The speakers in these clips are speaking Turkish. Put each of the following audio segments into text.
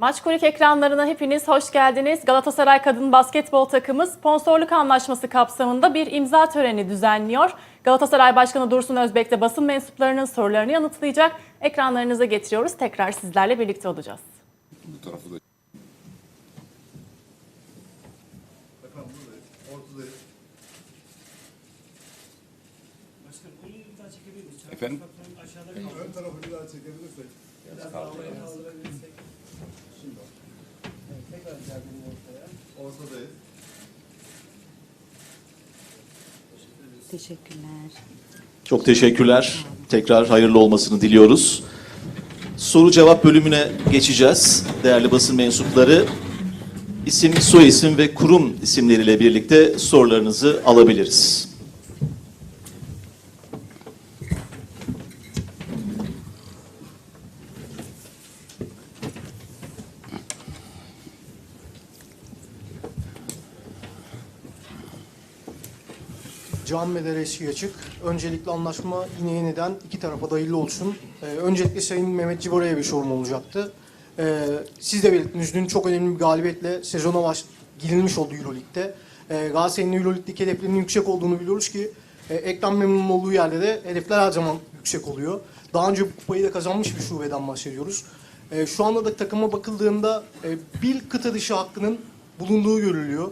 Maç Kurik ekranlarına hepiniz hoş geldiniz. Galatasaray Kadın Basketbol takımı sponsorluk anlaşması kapsamında bir imza töreni düzenliyor. Galatasaray Başkanı Dursun Özbek de basın mensuplarının sorularını yanıtlayacak. Ekranlarınıza getiriyoruz. Tekrar sizlerle birlikte olacağız. Bu tarafı da Efendim buradayız. Ortadayız. Başkanım onu bir daha çekebilir miyiz? Efendim? Aşağıda Ön tarafı bir daha çekebilirsek. biraz daha kaldırabilirsek. Tekrar geldim ortaya. Ortadayız. Teşekkürler. Çok teşekkürler. Tekrar hayırlı olmasını diliyoruz. Soru cevap bölümüne geçeceğiz. Değerli basın mensupları isim, soyisim ve kurum isimleriyle birlikte sorularınızı alabiliriz. Can Beder eski açık. Öncelikle anlaşma yine yeniden iki tarafa da hayırlı olsun. Ee, öncelikle Sayın Mehmet Cibora'ya bir sorum olacaktı. Ee, siz de belirttiniz dün çok önemli bir galibiyetle sezona baş girilmiş oldu Euroleague'de. Ee, Galatasaray'ın Euroleague'deki hedeflerinin yüksek olduğunu biliyoruz ki e, Ekrem Memnun'un olduğu yerde de hedefler her zaman yüksek oluyor. Daha önce bu kupayı da kazanmış bir şubeden bahsediyoruz. Ee, şu anda da takıma bakıldığında e, bir kıta dışı hakkının bulunduğu görülüyor.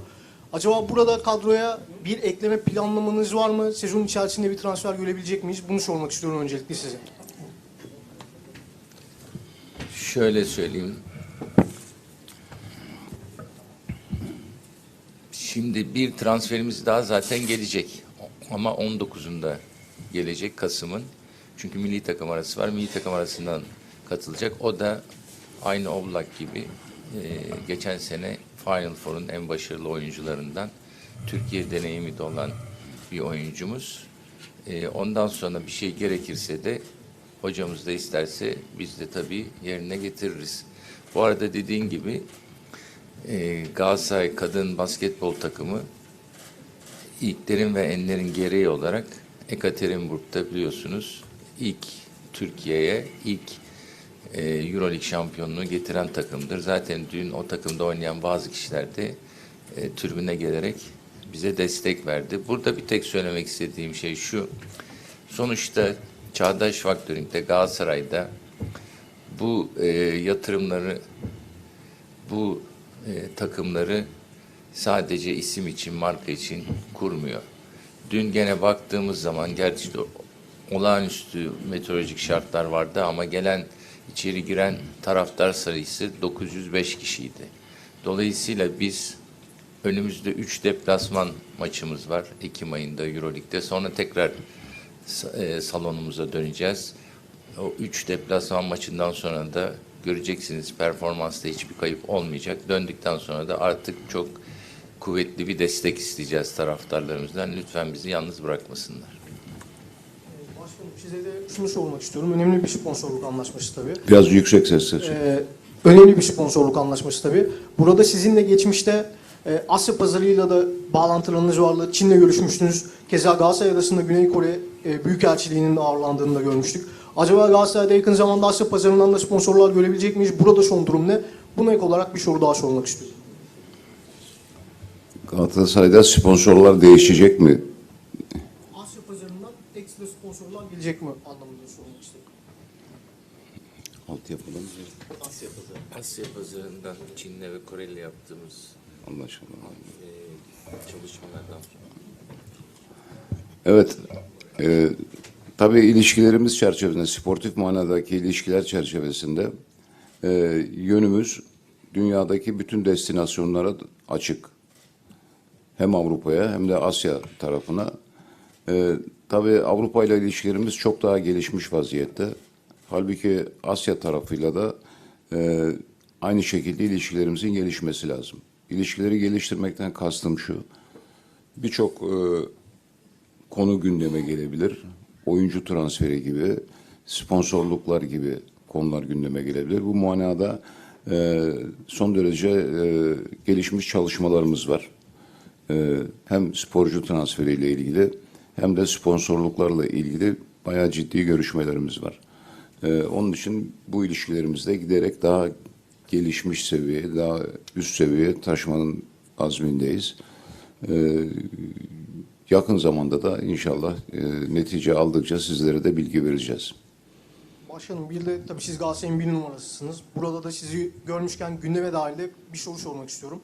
Acaba burada kadroya bir ekleme planlamanız var mı? Sezon içerisinde bir transfer görebilecek miyiz? Bunu sormak istiyorum öncelikle size. Şöyle söyleyeyim. Şimdi bir transferimiz daha zaten gelecek. Ama 19'unda gelecek Kasım'ın. Çünkü milli takım arası var. Milli takım arasından katılacak. O da aynı Oblak gibi e, geçen sene Final Four'un en başarılı oyuncularından Türkiye deneyimi de olan bir oyuncumuz. E, ondan sonra bir şey gerekirse de hocamız da isterse biz de tabii yerine getiririz. Bu arada dediğin gibi e, Galatasaray kadın basketbol takımı ilklerin ve enlerin gereği olarak Ekaterinburg'da biliyorsunuz ilk Türkiye'ye ilk e, Euroleague şampiyonluğu getiren takımdır. Zaten dün o takımda oynayan bazı kişiler de e, tribüne gelerek bize destek verdi. Burada bir tek söylemek istediğim şey şu. Sonuçta Çağdaş Faktörüng'de Galatasaray'da bu e, yatırımları bu e, takımları sadece isim için, marka için kurmuyor. Dün gene baktığımız zaman gerçi olağanüstü meteorolojik şartlar vardı ama gelen içeri giren taraftar sayısı 905 kişiydi. Dolayısıyla biz önümüzde 3 deplasman maçımız var Ekim ayında Euroleague'de. Sonra tekrar e, salonumuza döneceğiz. O 3 deplasman maçından sonra da göreceksiniz performansta hiçbir kayıp olmayacak. Döndükten sonra da artık çok kuvvetli bir destek isteyeceğiz taraftarlarımızdan. Lütfen bizi yalnız bırakmasınlar. Size de şunu sormak istiyorum. Önemli bir sponsorluk anlaşması tabii. biraz yüksek sesle. Ee, önemli bir sponsorluk anlaşması tabii. Burada sizinle geçmişte e, Asya pazarıyla da bağlantılarınız vardı. Çin'le görüşmüştünüz. Keza Galatasaray arasında Güney Kore e, Büyükelçiliği'nin de ağırlandığını da görmüştük. Acaba Galatasaray'da yakın zamanda Asya pazarından da sponsorlar görebilecek miyiz? Burada son durum ne? Buna ek olarak bir soru daha sormak istiyorum. Galatasaray'da sponsorlar değişecek mi? Sponsorlar gelecek mi anlamında sormak istiyorum. Altyapıdan Asya pazarı. Asya pazarından Çin'le ve Kore'yle yaptığımız anlaşılan. e, çalışmalardan sonra. Evet. E, tabii ilişkilerimiz çerçevesinde, sportif manadaki ilişkiler çerçevesinde e, yönümüz dünyadaki bütün destinasyonlara açık. Hem Avrupa'ya hem de Asya tarafına. E, tabii Avrupa ile ilişkilerimiz çok daha gelişmiş vaziyette. Halbuki Asya tarafıyla da e, aynı şekilde ilişkilerimizin gelişmesi lazım. İlişkileri geliştirmekten kastım şu. Birçok e, konu gündeme gelebilir. Oyuncu transferi gibi, sponsorluklar gibi konular gündeme gelebilir. Bu manada e, son derece e, gelişmiş çalışmalarımız var. E, hem sporcu transferiyle ilgili hem de sponsorluklarla ilgili bayağı ciddi görüşmelerimiz var. E, onun için bu ilişkilerimizde giderek daha gelişmiş seviye, daha üst seviyeye taşımanın azmindeyiz. Ee, yakın zamanda da inşallah e, netice aldıkça sizlere de bilgi vereceğiz. Başkanım bir de tabii siz Galatasaray'ın bir numarasısınız. Burada da sizi görmüşken gündeme dair de bir soru sormak istiyorum.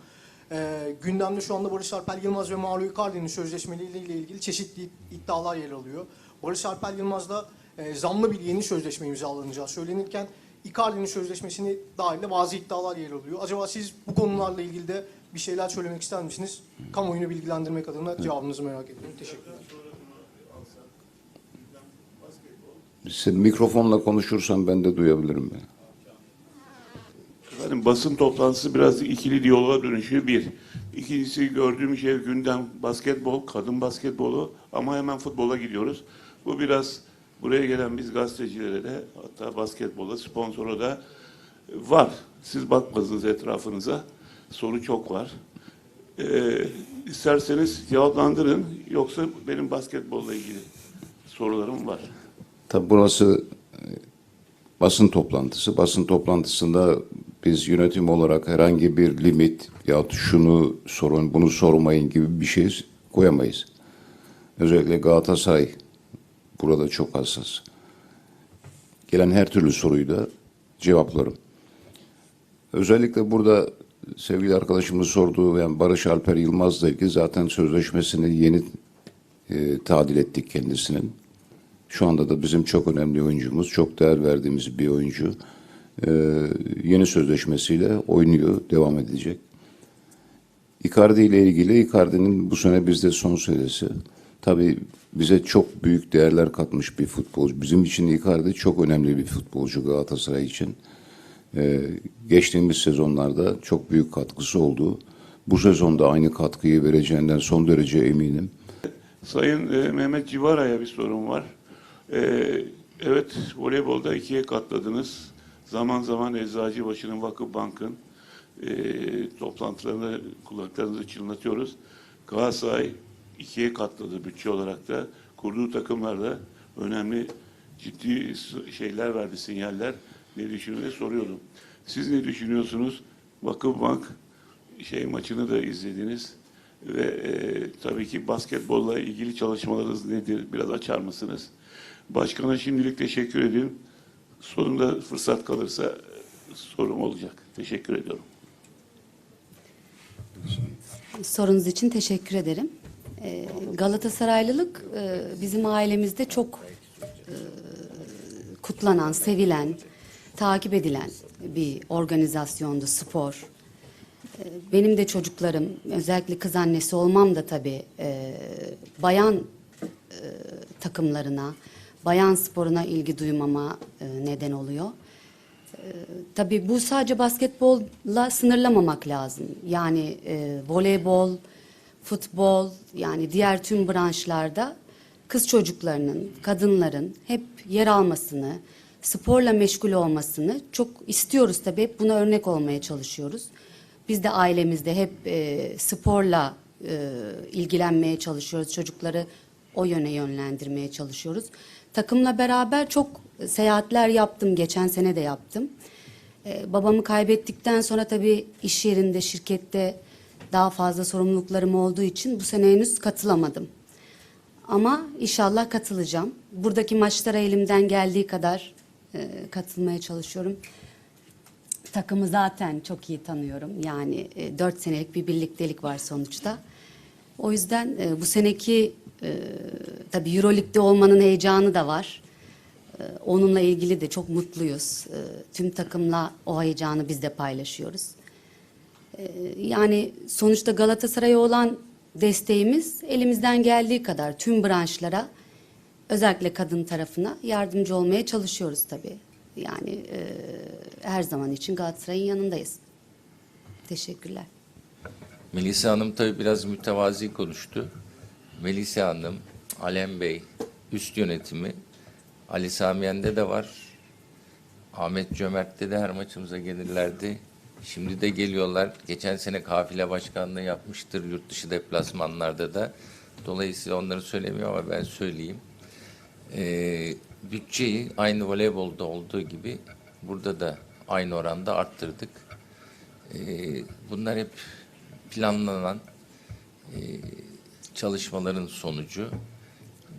Ee, gündemde şu anda Barış Alper Yılmaz ve Mario Icardi'nin sözleşmeleriyle ilgili çeşitli iddialar yer alıyor. Barış Alper Yılmaz'la e, zamlı bir yeni sözleşme imzalanacağı söylenirken Icardi'nin sözleşmesine dair de bazı iddialar yer alıyor. Acaba siz bu konularla ilgili de bir şeyler söylemek ister misiniz? Kamuoyunu bilgilendirmek adına cevabınızı merak ediyorum. Teşekkürler. Sen mikrofonla konuşursan ben de duyabilirim. Ben. Efendim basın toplantısı biraz ikili diyaloğa dönüşüyor bir. İkincisi gördüğüm şey gündem basketbol, kadın basketbolu ama hemen futbola gidiyoruz. Bu biraz buraya gelen biz gazetecilere de hatta basketbola sponsora da var. Siz bakmadınız etrafınıza. Soru çok var. Ee, isterseniz cevaplandırın yoksa benim basketbolla ilgili sorularım var. Tabi burası e, basın toplantısı. Basın toplantısında biz yönetim olarak herhangi bir limit ya şunu sorun, bunu sormayın gibi bir şey koyamayız. Özellikle Galatasaray burada çok hassas. Gelen her türlü soruyu da cevaplarım. Özellikle burada sevgili arkadaşımız sorduğu yani Barış Alper Yılmaz'la ilgili zaten sözleşmesini yeni e, tadil ettik kendisinin. Şu anda da bizim çok önemli oyuncumuz, çok değer verdiğimiz bir oyuncu. Ee, yeni sözleşmesiyle oynuyor, devam edecek. Icardi ile ilgili, Icardi'nin bu sene bizde son senesi. Tabii bize çok büyük değerler katmış bir futbolcu. Bizim için Icardi çok önemli bir futbolcu Galatasaray için. Ee, geçtiğimiz sezonlarda çok büyük katkısı oldu. Bu sezonda aynı katkıyı vereceğinden son derece eminim. Sayın e, Mehmet Civara'ya bir sorum var. E, evet, voleybolda ikiye katladınız. Zaman zaman Eczacıbaşı'nın, Vakıfbank'ın e, toplantılarında kulaklarınızı çınlatıyoruz. Galatasaray ikiye katladı bütçe olarak da. Kurduğu takımlarda önemli ciddi şeyler verdi, sinyaller. Ne düşünüyor soruyordum. Siz ne düşünüyorsunuz? Vakıfbank şey maçını da izlediniz ve e, tabii ki basketbolla ilgili çalışmalarınız nedir? Biraz açar mısınız? Başkana şimdilik teşekkür edeyim. Sonunda fırsat kalırsa e, sorum olacak. Teşekkür ediyorum. Sorunuz için teşekkür ederim. Ee, Galatasaraylılık e, bizim ailemizde çok e, kutlanan, sevilen, takip edilen bir organizasyondu spor. Benim de çocuklarım, özellikle kız annesi olmam da tabii e, bayan e, takımlarına, bayan sporuna ilgi duymama e, neden oluyor. Tabii bu sadece basketbolla sınırlamamak lazım. Yani e, voleybol, futbol yani diğer tüm branşlarda kız çocuklarının, kadınların hep yer almasını, sporla meşgul olmasını çok istiyoruz tabii. Hep buna örnek olmaya çalışıyoruz. Biz de ailemizde hep e, sporla e, ilgilenmeye çalışıyoruz. Çocukları o yöne yönlendirmeye çalışıyoruz. Takımla beraber çok seyahatler yaptım. Geçen sene de yaptım. Ee, babamı kaybettikten sonra tabii iş yerinde, şirkette daha fazla sorumluluklarım olduğu için bu sene henüz katılamadım. Ama inşallah katılacağım. Buradaki maçlara elimden geldiği kadar e, katılmaya çalışıyorum. Takımı zaten çok iyi tanıyorum. Yani e, senelik bir birliktelik var sonuçta. O yüzden e, bu seneki e, tabii Euroleague'de olmanın heyecanı da var. E, onunla ilgili de çok mutluyuz. E, tüm takımla o heyecanı biz de paylaşıyoruz. E, yani sonuçta Galatasaray'a olan desteğimiz elimizden geldiği kadar tüm branşlara özellikle kadın tarafına yardımcı olmaya çalışıyoruz tabii. Yani e, her zaman için Galatasaray'ın yanındayız. Teşekkürler. Melisa Hanım tabii biraz mütevazi konuştu. Melisa Hanım, Alem Bey, üst yönetimi, Ali Samiyen'de de var. Ahmet Cömert'te de her maçımıza gelirlerdi. Şimdi de geliyorlar. Geçen sene kafile başkanlığı yapmıştır yurt dışı deplasmanlarda da. Dolayısıyla onları söylemiyor ama ben söyleyeyim. Ee, bütçeyi aynı voleybolda olduğu gibi burada da aynı oranda arttırdık. E, bunlar hep planlanan e, çalışmaların sonucu.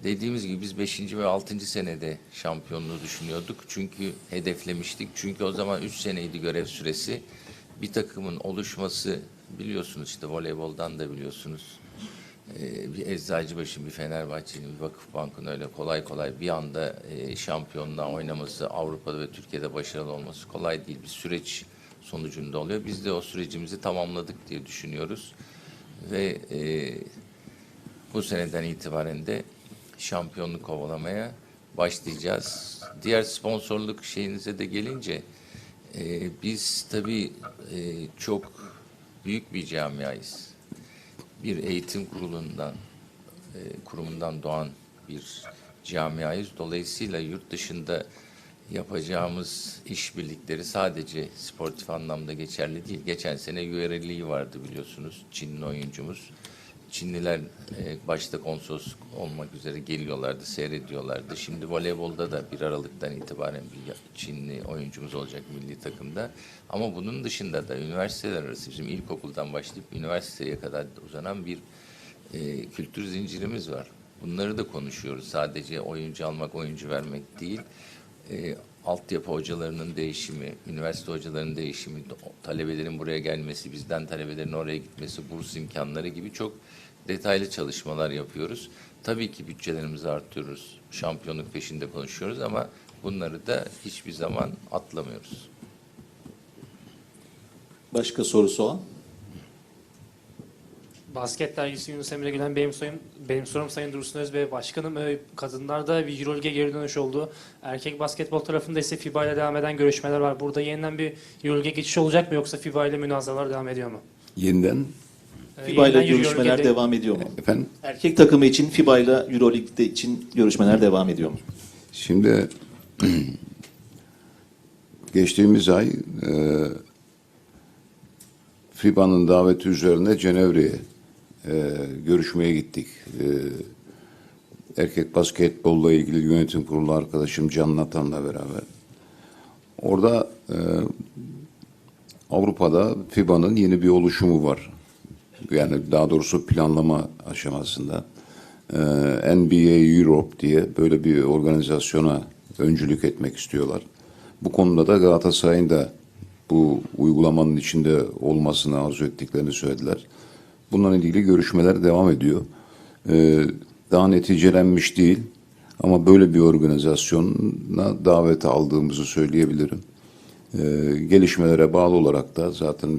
Dediğimiz gibi biz 5. ve 6. senede şampiyonluğu düşünüyorduk. Çünkü hedeflemiştik. Çünkü o zaman 3 seneydi görev süresi. Bir takımın oluşması biliyorsunuz işte voleyboldan da biliyorsunuz. Ee, bir Eczacıbaşı'nın, bir Fenerbahçe'nin, bir Vakıfbank'ın öyle kolay kolay bir anda e, şampiyonluğa oynaması, Avrupa'da ve Türkiye'de başarılı olması kolay değil. Bir süreç sonucunda oluyor. Biz de o sürecimizi tamamladık diye düşünüyoruz. Ve e, bu seneden itibaren de şampiyonluk kovalamaya başlayacağız. Diğer sponsorluk şeyinize de gelince e, biz tabii e, çok büyük bir camiayız. Bir eğitim kurulundan, e, kurumundan doğan bir camiayız. Dolayısıyla yurt dışında yapacağımız işbirlikleri sadece sportif anlamda geçerli değil. Geçen sene URL'i vardı biliyorsunuz. Çinli oyuncumuz. Çinliler e, başta konsolosluk olmak üzere geliyorlardı, seyrediyorlardı. Şimdi voleybolda da bir Aralık'tan itibaren bir Çinli oyuncumuz olacak milli takımda. Ama bunun dışında da üniversiteler arası bizim ilkokuldan başlayıp üniversiteye kadar uzanan bir e, kültür zincirimiz var. Bunları da konuşuyoruz. Sadece oyuncu almak, oyuncu vermek değil. E, altyapı hocalarının değişimi, üniversite hocalarının değişimi, talebelerin buraya gelmesi, bizden talebelerin oraya gitmesi, burs imkanları gibi çok detaylı çalışmalar yapıyoruz. Tabii ki bütçelerimizi artırıyoruz. Şampiyonluk peşinde konuşuyoruz ama bunları da hiçbir zaman atlamıyoruz. Başka sorusu olan? Basket dergisi Yunus Emre Gülen benim soyum, benim sorum Sayın Dursun Özbey Başkanım. Ee, Kadınlarda bir Euroleague'e geri dönüş oldu. Erkek basketbol tarafında ise FIBA ile devam eden görüşmeler var. Burada yeniden bir Euroleague'e geçiş olacak mı yoksa FIBA ile münazaralar devam ediyor mu? Yeniden FIBA ile görüşmeler Euroleague'e- devam ediyor mu? efendim Erkek takımı için FIBA ile Euroleague'de için görüşmeler devam ediyor mu? Şimdi geçtiğimiz ay e, FIBA'nın daveti üzerine Cenevre'ye e, görüşmeye gittik. E, erkek basketbolla ilgili yönetim kurulu arkadaşım Can Natan'la beraber. Orada e, Avrupa'da FIBA'nın yeni bir oluşumu var. Yani daha doğrusu planlama aşamasında. Ee, NBA Europe diye böyle bir organizasyona öncülük etmek istiyorlar. Bu konuda da Galatasaray'ın da bu uygulamanın içinde olmasını arzu ettiklerini söylediler. Bununla ilgili görüşmeler devam ediyor. Ee, daha neticelenmiş değil ama böyle bir organizasyona davet aldığımızı söyleyebilirim. Ee, gelişmelere bağlı olarak da zaten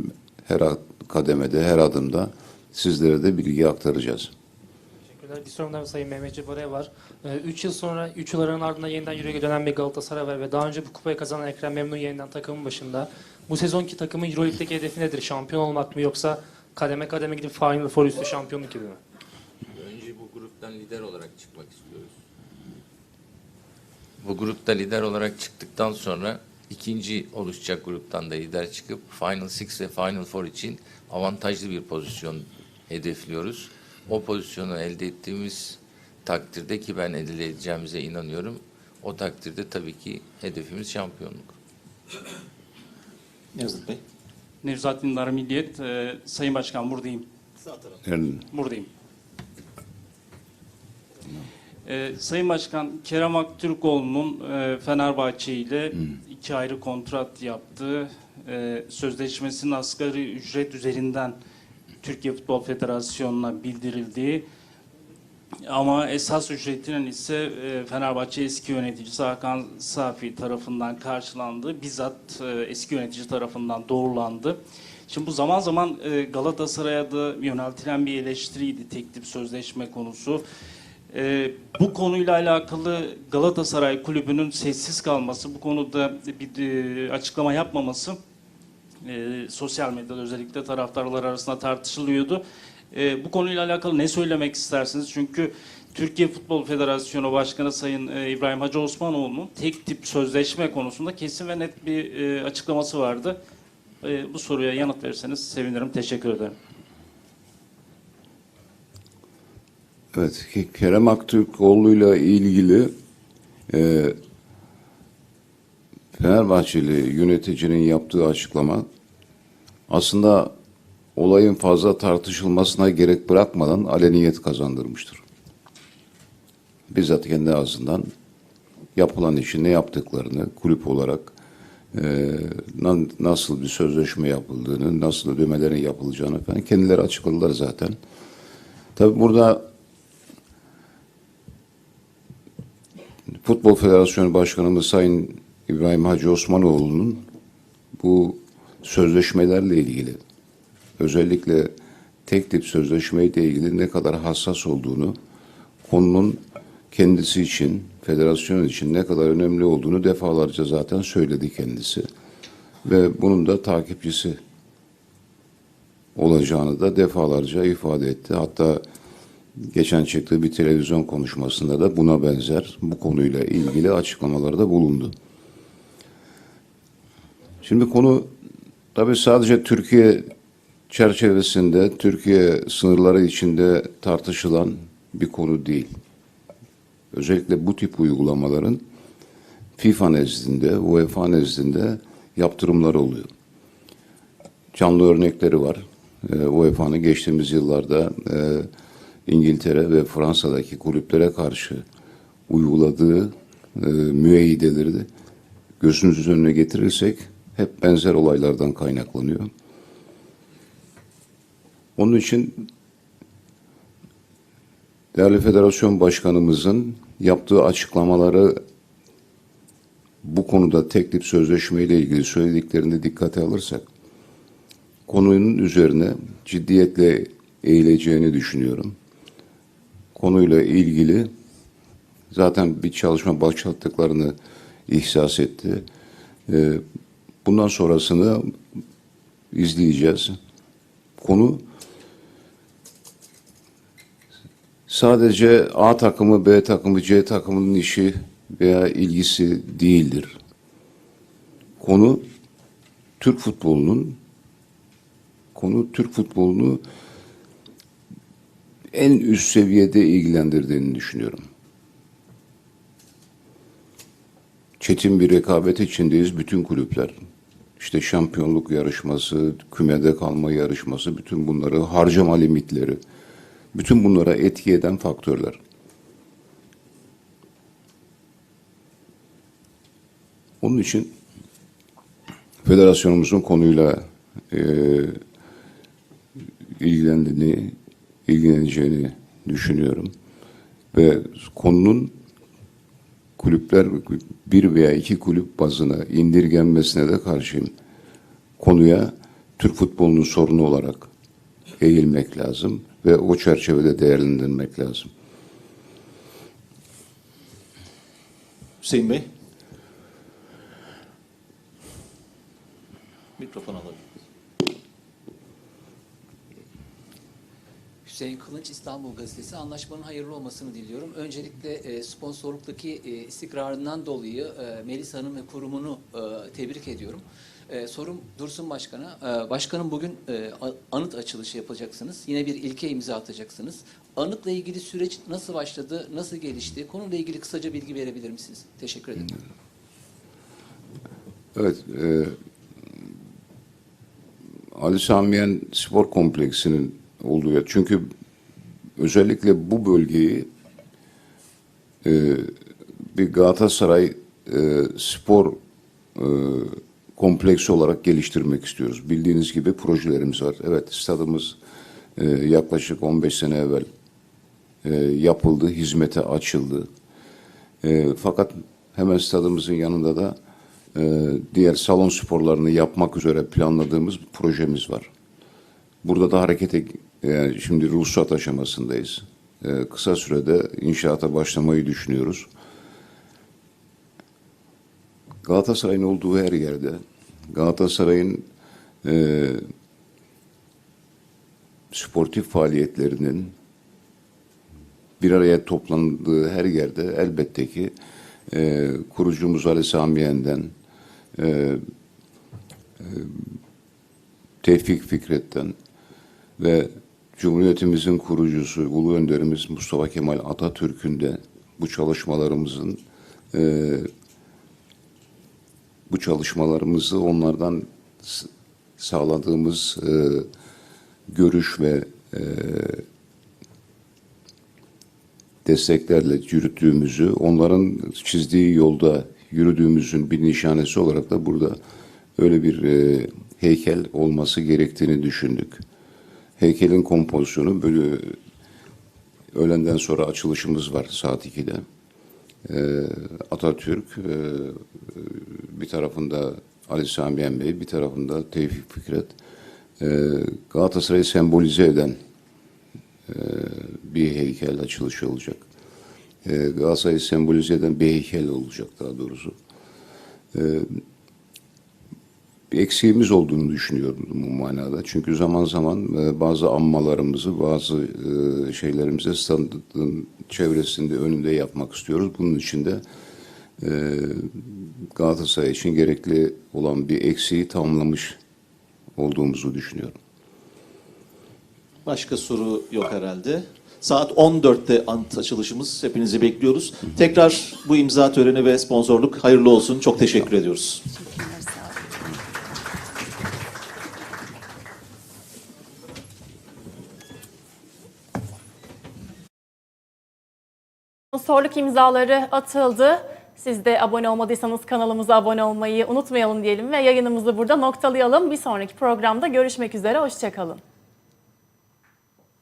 her kademede, her adımda sizlere de bilgi aktaracağız. Teşekkürler. Bir sorum Sayın Mehmet Cebara'ya var. 3 yıl sonra, 3 yılların ardından yeniden Euroleague'e dönen bir Galatasaray var ve daha önce bu kupayı kazanan Ekrem Memnun yeniden takımın başında. Bu sezonki takımın Euroleague'deki hedefi nedir? Şampiyon olmak mı yoksa kademe kademe gidip Final Four üstü şampiyonluk gibi mi? Önce bu gruptan lider olarak çıkmak istiyoruz. Bu grupta lider olarak çıktıktan sonra ikinci oluşacak gruptan da lider çıkıp Final Six ve Final Four için avantajlı bir pozisyon hedefliyoruz. O pozisyonu elde ettiğimiz takdirde ki ben elde edeceğimize inanıyorum. O takdirde tabii ki hedefimiz şampiyonluk. Nevzat Bey. Nevzat Dindar Milliyet. Ee, Sayın Başkan buradayım. Yani Buradayım. Ee, Sayın Başkan Kerem Aktürkoğlu'nun e, Fenerbahçe ile iki ayrı kontrat yaptığı e, sözleşmesinin asgari ücret üzerinden Türkiye Futbol Federasyonu'na bildirildiği ama esas ücretinin ise e, Fenerbahçe eski yöneticisi Hakan Safi tarafından karşılandı. Bizzat e, eski yönetici tarafından doğrulandı. Şimdi bu zaman zaman e, Galatasaray'a da yöneltilen bir eleştiriydi tek tip sözleşme konusu. E, bu konuyla alakalı Galatasaray kulübünün sessiz kalması, bu konuda bir e, açıklama yapmaması e, sosyal medyada özellikle taraftarlar arasında tartışılıyordu. E, bu konuyla alakalı ne söylemek istersiniz? Çünkü Türkiye Futbol Federasyonu Başkanı Sayın e, İbrahim Hacı Osmanoğlu'nun tek tip sözleşme konusunda kesin ve net bir e, açıklaması vardı. E, bu soruya yanıt verirseniz sevinirim. Teşekkür ederim. Evet, Ke- Kerem Aktürkoğlu'yla ilgili e, Fenerbahçeli yöneticinin yaptığı açıklama aslında olayın fazla tartışılmasına gerek bırakmadan aleniyet kazandırmıştır. Bizzat kendi ağzından yapılan işi ne yaptıklarını kulüp olarak e, na- nasıl bir sözleşme yapıldığını, nasıl ödemelerin yapılacağını falan kendileri açıkladılar zaten. Tabi burada Futbol Federasyonu Başkanımız Sayın İbrahim Hacı Osmanoğlu'nun bu sözleşmelerle ilgili özellikle tek tip sözleşmeyle ilgili ne kadar hassas olduğunu konunun kendisi için, federasyon için ne kadar önemli olduğunu defalarca zaten söyledi kendisi. Ve bunun da takipçisi olacağını da defalarca ifade etti. Hatta geçen çıktığı bir televizyon konuşmasında da buna benzer bu konuyla ilgili açıklamalarda bulundu. Şimdi konu tabii sadece Türkiye çerçevesinde, Türkiye sınırları içinde tartışılan bir konu değil. Özellikle bu tip uygulamaların FIFA nezdinde, UEFA nezdinde yaptırımları oluyor. Canlı örnekleri var. Ee, UEFA'nın geçtiğimiz yıllarda e, İngiltere ve Fransa'daki kulüplere karşı uyguladığı e, müeyyideleri de gözünüzün önüne getirirsek hep benzer olaylardan kaynaklanıyor. Onun için değerli federasyon başkanımızın yaptığı açıklamaları bu konuda teklif sözleşmeyle ilgili söylediklerini dikkate alırsak konunun üzerine ciddiyetle eğileceğini düşünüyorum. Konuyla ilgili zaten bir çalışma başlattıklarını ihsas etti. Ee, bundan sonrasını izleyeceğiz. Konu sadece A takımı, B takımı, C takımının işi veya ilgisi değildir. Konu Türk futbolunun konu Türk futbolunu en üst seviyede ilgilendirdiğini düşünüyorum. Çetin bir rekabet içindeyiz bütün kulüpler. İşte şampiyonluk yarışması, kümede kalma yarışması, bütün bunları harcama limitleri, bütün bunlara etki eden faktörler. Onun için federasyonumuzun konuyla e, ilgilendiğini, ilgileneceğini düşünüyorum. Ve konunun kulüpler bir veya iki kulüp bazına indirgenmesine de karşıyım. Konuya Türk futbolunun sorunu olarak eğilmek lazım ve o çerçevede değerlendirmek lazım. Hüseyin Bey. Mikrofon alabilir. Hüseyin Kılınç İstanbul Gazetesi anlaşmanın hayırlı olmasını diliyorum. Öncelikle e, sponsorluktaki e, istikrarından dolayı e, Melis Hanım ve kurumunu tebrik ediyorum. Sorum Dursun Başkan'a. Başkanım bugün anıt açılışı yapacaksınız. Yine bir ilke imza atacaksınız. Anıtla ilgili süreç nasıl başladı, nasıl gelişti? Konuyla ilgili kısaca bilgi verebilir misiniz? Teşekkür ederim. Evet, e, Ali Samiyen Spor Kompleksi'nin olduğu yer. Çünkü özellikle bu bölgeyi e, bir Galatasaray e, spor e, kompleksi olarak geliştirmek istiyoruz. Bildiğiniz gibi projelerimiz var. Evet, stadımız e, yaklaşık 15 sene evvel e, yapıldı, hizmete açıldı. E, fakat hemen stadımızın yanında da e, diğer salon sporlarını yapmak üzere planladığımız bir projemiz var. Burada da harekete yani şimdi ruhsat aşamasındayız. E, kısa sürede inşaata başlamayı düşünüyoruz. Galatasaray'ın olduğu her yerde Galatasaray'ın e, sportif faaliyetlerinin bir araya toplandığı her yerde elbette ki e, kurucumuz Ali Samiyen'den e, e, Tevfik Fikret'ten ve Cumhuriyetimizin kurucusu, Ulu Önderimiz Mustafa Kemal Atatürk'ün de bu çalışmalarımızın e, bu çalışmalarımızı onlardan sağladığımız e, görüş ve e, desteklerle yürüttüğümüzü, onların çizdiği yolda yürüdüğümüzün bir nişanesi olarak da burada öyle bir e, heykel olması gerektiğini düşündük. Heykelin kompozisyonu böyle öğlenden sonra açılışımız var saat 2'de. Ee, Atatürk, e, bir tarafında Ali Sami Bey, bir tarafında Tevfik Fikret. Ee, Galatasaray'ı sembolize eden e, bir heykel açılışı olacak. Ee, Galatasaray'ı sembolize eden bir heykel olacak daha doğrusu. Ee, bir eksiğimiz olduğunu düşünüyorum bu manada. Çünkü zaman zaman e, bazı anmalarımızı, bazı e, şeylerimizi standın çevresinde, önünde yapmak istiyoruz. Bunun için de e, Galatasaray için gerekli olan bir eksiği tamamlamış olduğumuzu düşünüyorum. Başka soru yok herhalde. Saat 14'te ant açılışımız. Hepinizi bekliyoruz. Tekrar bu imza töreni ve sponsorluk hayırlı olsun. Çok teşekkür ediyoruz. Teşekkürler, Sponsorluk imzaları atıldı. Siz de abone olmadıysanız kanalımıza abone olmayı unutmayalım diyelim ve yayınımızı burada noktalayalım. Bir sonraki programda görüşmek üzere. Hoşçakalın.